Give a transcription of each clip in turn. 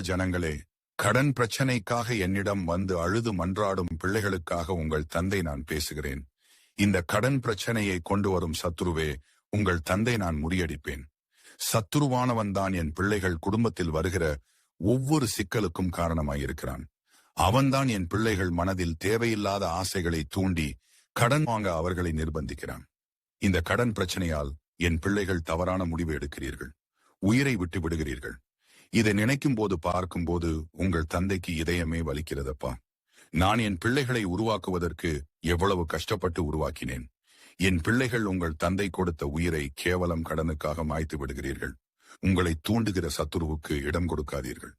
ஜனங்களே கடன் பிரச்சனைக்காக என்னிடம் வந்து அழுது மன்றாடும் பிள்ளைகளுக்காக உங்கள் தந்தை நான் பேசுகிறேன். இந்த கடன் பிரச்சனையை கொண்டு வரும் சத்ருவே உங்கள் தந்தை நான் முறியடிப்பேன். சத்துருவானவன் தான் என் பிள்ளைகள் குடும்பத்தில் வருகிற ஒவ்வொரு சிக்கலுக்கும் காரணமாயிருக்கிறான். அவன்தான் என் பிள்ளைகள் மனதில் தேவையில்லாத ஆசைகளை தூண்டி கடன் வாங்க அவர்களை நிர்பந்திக்கிறான். இந்த கடன் பிரச்சனையால் என் பிள்ளைகள் தவறான முடிவு எடுக்கிறீர்கள். உயிரை விட்டு விடுகிறீர்கள். இதை நினைக்கும் போது பார்க்கும்போது உங்கள் தந்தைக்கு இதயமே வலிக்கிறதப்பா. நான் என் பிள்ளைகளை உருவாக்குவதற்கு எவ்வளவு கஷ்டப்பட்டு உருவாக்கினேன். என் பிள்ளைகள் உங்கள் தந்தை கொடுத்த உயிரை கேவலம் கடனுக்காக மாய்த்து விடுகிறீர்கள். உங்களை தூண்டுகிற சத்துருவுக்கு இடம் கொடுக்காதீர்கள்.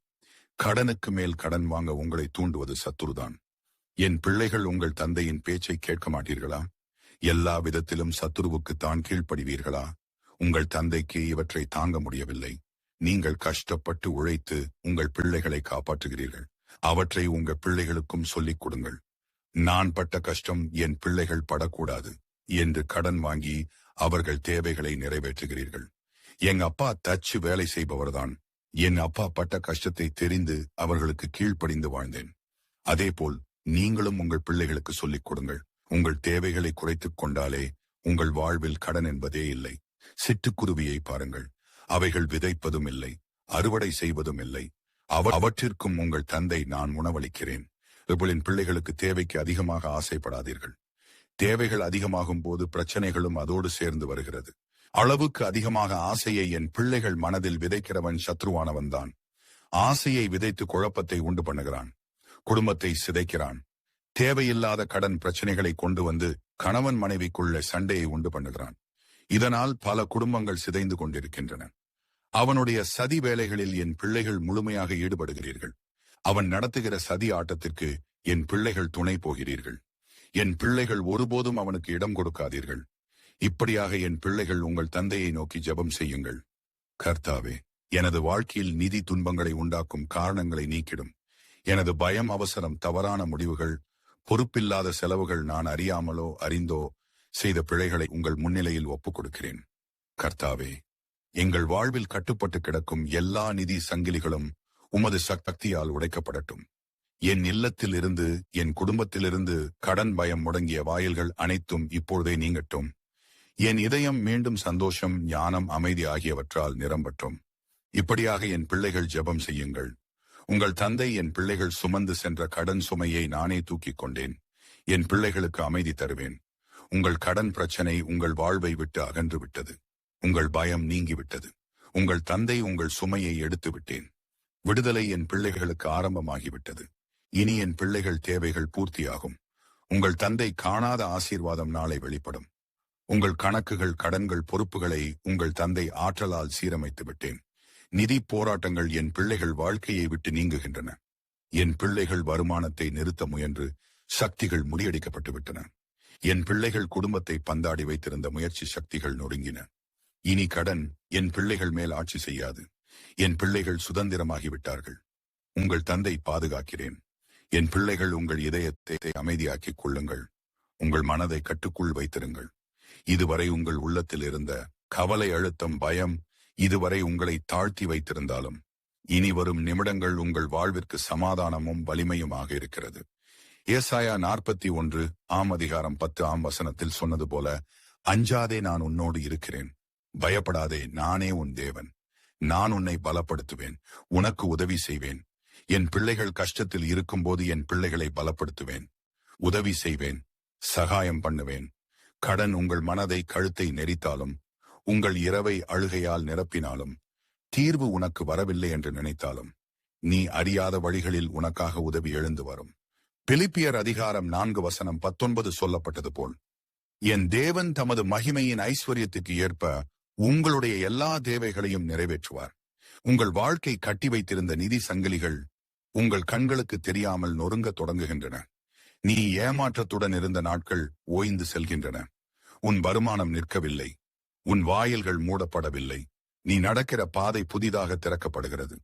கடனுக்கு மேல் கடன் வாங்க உங்களை தூண்டுவது சத்துருதான். என் பிள்ளைகள் உங்கள் தந்தையின் பேச்சை கேட்க மாட்டீர்களா? எல்லா விதத்திலும் சத்துருவுக்கு தான் கீழ்ப்படிவீர்களா? உங்கள் தந்தைக்கு இவற்றை தாங்க முடியவில்லை. நீங்கள் கஷ்டப்பட்டு உழைத்து உங்கள் பிள்ளைகளை காப்பாற்றுகிறீர்கள். அவற்றை உங்கள் பிள்ளைகளுக்கும் சொல்லிக் கொடுங்கள். நான் பட்ட கஷ்டம் என் பிள்ளைகள் படக்கூடாது என்று கடன் வாங்கி அவர்கள் தேவைகளை நிறைவேற்றுகிறீர்கள். எங்க அப்பா தச்சு வேலை செய்பவர்தான். என் அப்பா பட்ட கஷ்டத்தை தெரிந்து அவர்களுக்கு கீழ்ப்படிந்து வாழ்ந்தேன். அதேபோல் நீங்களும் உங்கள் பிள்ளைகளுக்கு சொல்லிக் கொடுங்கள். உங்கள் தேவைகளை குறைத்துக் கொண்டாலே உங்கள் வாழ்வில் கடன் என்பதே இல்லை. சிட்டுக்குருவியை பாருங்கள். அவைகள் விதைப்பதும் இல்லை அறுவடை செய்வதும் இல்லை. அவ அவற்றிற்கும் உங்கள் தந்தை நான் உணவளிக்கிறேன். இவளின் பிள்ளைகளுக்கு தேவைக்கு அதிகமாக ஆசைப்படாதீர்கள். தேவைகள் அதிகமாகும் போது பிரச்சனைகளும் அதோடு சேர்ந்து வருகிறது. அளவுக்கு அதிகமாக ஆசையை என் பிள்ளைகள் மனதில் விதைக்கிறவன் சத்ருவானவன் தான். ஆசையை விதைத்து குழப்பத்தை உண்டு பண்ணுகிறான். குடும்பத்தை சிதைக்கிறான். தேவையில்லாத கடன் பிரச்சனைகளை கொண்டு வந்து கணவன் மனைவிக்குள்ள சண்டையை உண்டு பண்ணுகிறான். இதனால் பல குடும்பங்கள் சிதைந்து கொண்டிருக்கின்றன. அவனுடைய சதி வேலைகளில் என் பிள்ளைகள் முழுமையாக ஈடுபடுகிறீர்கள். அவன் நடத்துகிற சதி ஆட்டத்திற்கு என் பிள்ளைகள் துணை போகிறீர்கள். என் பிள்ளைகள் ஒருபோதும் அவனுக்கு இடம் கொடுக்காதீர்கள். இப்படியாக என் பிள்ளைகள் உங்கள் தந்தையை நோக்கி ஜெபம் செய்யுங்கள். கர்த்தாவே எனது வாழ்க்கையில் நிதி துன்பங்களை உண்டாக்கும் காரணங்களை நீக்கிடும். எனது பயம் அவசரம் தவறான முடிவுகள் பொறுப்பில்லாத செலவுகள் நான் அறியாமலோ அறிந்தோ செய்த பிழைகளை உங்கள் முன்னிலையில் ஒப்புக் கொடுக்கிறேன் கர்த்தாவே எங்கள் வாழ்வில் கட்டுப்பட்டு கிடக்கும் எல்லா நிதி சங்கிலிகளும் உமது சக்தியால் உடைக்கப்படட்டும். என் இல்லத்தில் இருந்து என் குடும்பத்திலிருந்து கடன் பயம் முடங்கிய வாயில்கள் அனைத்தும் இப்பொழுதே நீங்கட்டும். என் இதயம் மீண்டும் சந்தோஷம் ஞானம் அமைதி ஆகியவற்றால் நிரம்பட்டும். இப்படியாக என் பிள்ளைகள் ஜெபம் செய்யுங்கள். உங்கள் தந்தை என் பிள்ளைகள் சுமந்து சென்ற கடன் சுமையை நானே தூக்கிக் கொண்டேன். என் பிள்ளைகளுக்கு அமைதி தருவேன். உங்கள் கடன் பிரச்சனை உங்கள் வாழ்வை விட்டு அகன்று விட்டது. உங்கள் பயம் நீங்கிவிட்டது உங்கள் தந்தை உங்கள் சுமையை எடுத்து விட்டேன். விடுதலை என் பிள்ளைகளுக்கு ஆரம்பமாகிவிட்டது இனி என் பிள்ளைகள் தேவைகள் பூர்த்தியாகும். உங்கள் தந்தை காணாத ஆசீர்வாதம் நாளை வெளிப்படும். உங்கள் கணக்குகள் கடன்கள் பொறுப்புகளை உங்கள் தந்தை ஆற்றலால் சீரமைத்து விட்டேன். நிதி போராட்டங்கள் என் பிள்ளைகள் வாழ்க்கையை விட்டு நீங்குகின்றன. என் பிள்ளைகள் வருமானத்தை நிறுத்த முயன்று சக்திகள் முறியடிக்கப்பட்டு விட்டன. என் பிள்ளைகள் குடும்பத்தை பந்தாடி வைத்திருந்த முயற்சி சக்திகள் நொறுங்கின. இனி கடன் என் பிள்ளைகள் மேல் ஆட்சி செய்யாது. என் பிள்ளைகள் சுதந்திரமாகிவிட்டார்கள். உங்கள் தந்தை பாதுகாக்கிறேன். என் பிள்ளைகள் உங்கள் இதயத்தை அமைதியாக்கிக் கொள்ளுங்கள். உங்கள் மனதை கட்டுக்குள் வைத்திருங்கள். இதுவரை உங்கள் உள்ளத்தில் இருந்த கவலை அழுத்தம் பயம் இதுவரை உங்களை தாழ்த்தி வைத்திருந்தாலும் இனி வரும் நிமிடங்கள் உங்கள் வாழ்விற்கு சமாதானமும் வலிமையுமாக இருக்கிறது. ஏசாயா நாற்பத்தி ஒன்று ஆம் அதிகாரம் பத்து ஆம் வசனத்தில் சொன்னது போல அஞ்சாதே நான் உன்னோடு இருக்கிறேன். பயப்படாதே நானே உன் தேவன். நான் உன்னை பலப்படுத்துவேன். உனக்கு உதவி செய்வேன். என் பிள்ளைகள் கஷ்டத்தில் இருக்கும்போது என் பிள்ளைகளை பலப்படுத்துவேன். உதவி செய்வேன். சகாயம் பண்ணுவேன். கடன் உங்கள் மனதை கழுத்தை நெறித்தாலும் உங்கள் இரவை அழுகையால் நிரப்பினாலும் தீர்வு உனக்கு வரவில்லை என்று நினைத்தாலும் நீ அறியாத வழிகளில் உனக்காக உதவி எழுந்து வரும். பிலிப்பியர் அதிகாரம் நான்கு வசனம் பத்தொன்பது சொல்லப்பட்டது போல் என் தேவன் தமது மகிமையின் ஐஸ்வர்யத்துக்கு ஏற்ப உங்களுடைய எல்லா தேவைகளையும் நிறைவேற்றுவார். உங்கள் வாழ்க்கை கட்டி வைத்திருந்த நிதி சங்கிலிகள் உங்கள் கண்களுக்கு தெரியாமல் நொறுங்க தொடங்குகின்றன. நீ ஏமாற்றத்துடன் இருந்த நாட்கள் ஓய்ந்து செல்கின்றன. உன் வருமானம் நிற்கவில்லை. உன் வாயில்கள் மூடப்படவில்லை. நீ நடக்கிற பாதை புதிதாக திறக்கப்படுகிறது.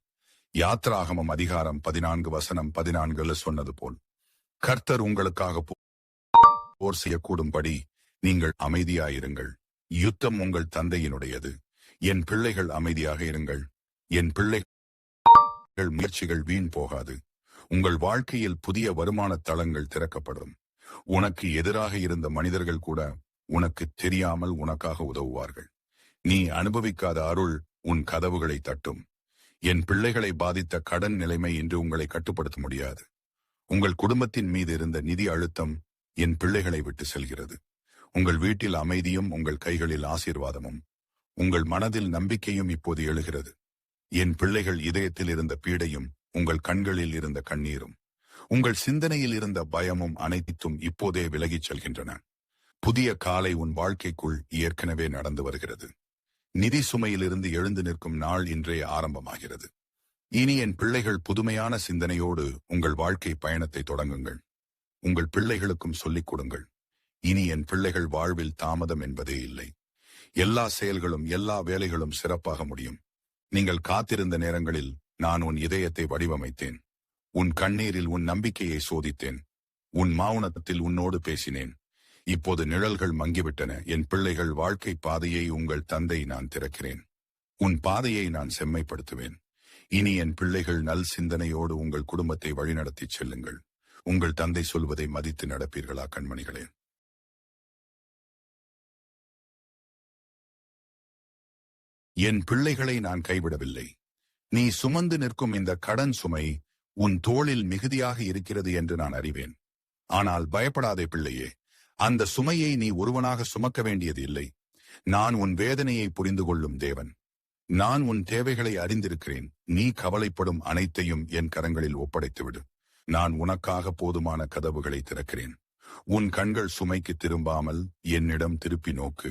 யாத்ராகமம் அதிகாரம் பதினான்கு வசனம் பதினான்குல சொன்னது போல் கர்த்தர் உங்களுக்காக போர் செய்யக்கூடும்படி நீங்கள் அமைதியாயிருங்கள். யுத்தம் உங்கள் தந்தையினுடையது. என் பிள்ளைகள் அமைதியாக இருங்கள். என் பிள்ளைகள் முயற்சிகள் வீண் போகாது. உங்கள் வாழ்க்கையில் புதிய வருமான தளங்கள் திறக்கப்படும். உனக்கு எதிராக இருந்த மனிதர்கள் கூட உனக்கு தெரியாமல் உனக்காக உதவுவார்கள். நீ அனுபவிக்காத அருள் உன் கதவுகளை தட்டும். என் பிள்ளைகளை பாதித்த கடன் நிலைமை இன்று உங்களை கட்டுப்படுத்த முடியாது. உங்கள் குடும்பத்தின் மீது இருந்த நிதி அழுத்தம் என் பிள்ளைகளை விட்டு செல்கிறது. உங்கள் வீட்டில் அமைதியும் உங்கள் கைகளில் ஆசீர்வாதமும் உங்கள் மனதில் நம்பிக்கையும் இப்போது எழுகிறது. என் பிள்ளைகள் இதயத்தில் இருந்த பீடையும் உங்கள் கண்களில் இருந்த கண்ணீரும் உங்கள் சிந்தனையில் இருந்த பயமும் அனைத்தும் இப்போதே விலகிச் செல்கின்றன. புதிய காலை உன் வாழ்க்கைக்குள் ஏற்கனவே நடந்து வருகிறது. நிதி சுமையிலிருந்து எழுந்து நிற்கும் நாள் இன்றே ஆரம்பமாகிறது. இனி என் பிள்ளைகள் புதுமையான சிந்தனையோடு உங்கள் வாழ்க்கை பயணத்தை தொடங்குங்கள். உங்கள் பிள்ளைகளுக்கும் சொல்லிக் கொடுங்கள். இனி என் பிள்ளைகள் வாழ்வில் தாமதம் என்பதே இல்லை. எல்லா செயல்களும் எல்லா வேலைகளும் சிறப்பாக முடியும். நீங்கள் காத்திருந்த நேரங்களில் நான் உன் இதயத்தை வடிவமைத்தேன். உன் கண்ணீரில் உன் நம்பிக்கையை சோதித்தேன். உன் மௌனத்தில் உன்னோடு பேசினேன். இப்போது நிழல்கள் மங்கிவிட்டன. என் பிள்ளைகள் வாழ்க்கை பாதையை உங்கள் தந்தை நான் திறக்கிறேன். உன் பாதையை நான் செம்மைப்படுத்துவேன். இனி என் பிள்ளைகள் நல் சிந்தனையோடு உங்கள் குடும்பத்தை வழிநடத்திச் செல்லுங்கள். உங்கள் தந்தை சொல்வதை மதித்து நடப்பீர்களா கண்மணிகளே? என் பிள்ளைகளை நான் கைவிடவில்லை. நீ சுமந்து நிற்கும் இந்த கடன் சுமை உன் தோளில் மிகுதியாக இருக்கிறது என்று நான் அறிவேன். ஆனால் பயப்படாதே பிள்ளையே அந்த சுமையை நீ ஒருவனாக சுமக்க வேண்டியது இல்லை. நான் உன் வேதனையை புரிந்து கொள்ளும் தேவன். நான் உன் தேவைகளை அறிந்திருக்கிறேன். நீ கவலைப்படும் அனைத்தையும் என் கரங்களில் ஒப்படைத்துவிடு. நான் உனக்காக போதுமான கதவுகளை திறக்கிறேன். உன் கண்கள் சுமைக்கு திரும்பாமல் என்னிடம் திருப்பி நோக்கு.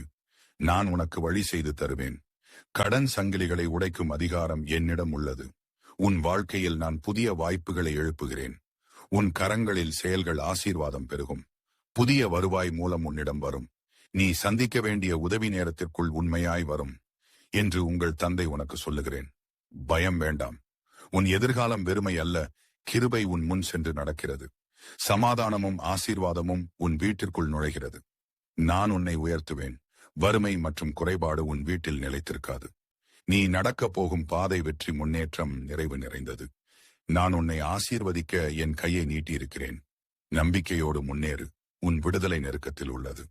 நான் உனக்கு வழி செய்து தருவேன். கடன் சங்கிலிகளை உடைக்கும் அதிகாரம் என்னிடம் உள்ளது. உன் வாழ்க்கையில் நான் புதிய வாய்ப்புகளை எழுப்புகிறேன். உன் கரங்களில் செயல்கள் ஆசீர்வாதம் பெருகும். புதிய வருவாய் மூலம் உன்னிடம் வரும். நீ சந்திக்க வேண்டிய உதவி நேரத்திற்குள் உண்மையாய் வரும். என்று உங்கள் தந்தை உனக்கு சொல்லுகிறேன். பயம் வேண்டாம். உன் எதிர்காலம் வெறுமை அல்ல. கிருபை உன் முன் சென்று நடக்கிறது. சமாதானமும் ஆசீர்வாதமும் உன் வீட்டிற்குள் நுழைகிறது. நான் உன்னை உயர்த்துவேன். வறுமை மற்றும் குறைபாடு உன் வீட்டில் நிலைத்திருக்காது. நீ நடக்கப் போகும் பாதை வெற்றி முன்னேற்றம் நிறைவு நிறைந்தது. நான் உன்னை ஆசீர்வதிக்க என் கையை நீட்டியிருக்கிறேன். நம்பிக்கையோடு முன்னேறு. உன் விடுதலை நெருக்கத்தில் உள்ளது.